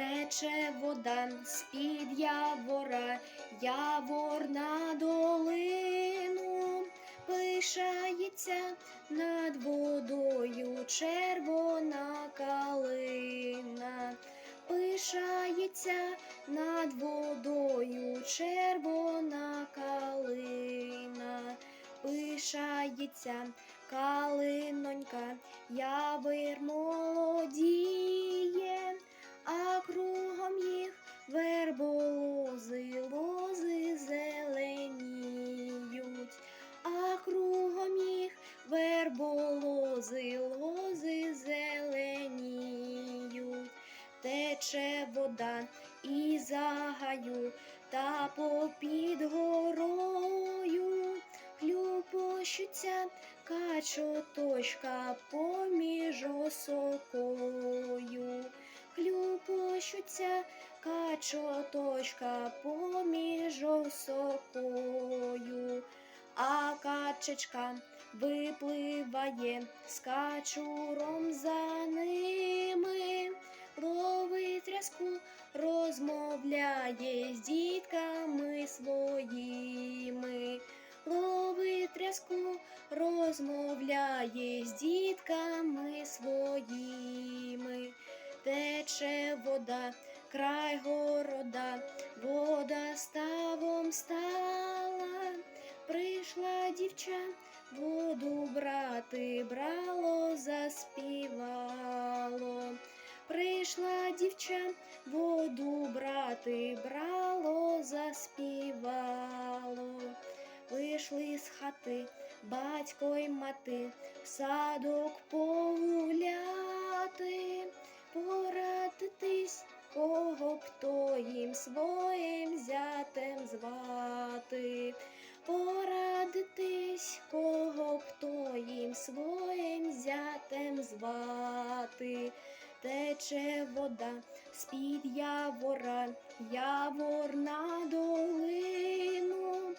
тече вода з-під явора, явор на долину, пишається над водою червона калина, пишається над водою червона калина, пишається калинонька, явир молодіє, верболози, лози зеленіють, тече вода і загаю, та попід горою хлюпощуться качоточка поміж осокою. Хлюпощуться качоточка поміж осокою, а качечка випливає з качуром за ними, ловить тряску, розмовляє з дітками своїми, ловить тряску, розмовляє з дітками своїми, тече вода, край города, вода ставом стала, прийшла дівча, воду брати, брало, заспівало. Прийшла дівча, воду брати, брало, заспівало. Вийшли з хати батько й мати, в садок погуляти, порадитись, кого б то їм своїм зятем звати, звати. Тече вода з-під явора, явор на долину,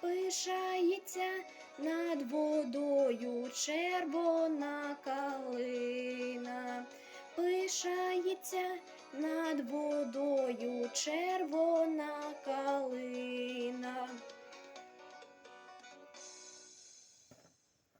пишається над водою червона калина, пишається над водою червона.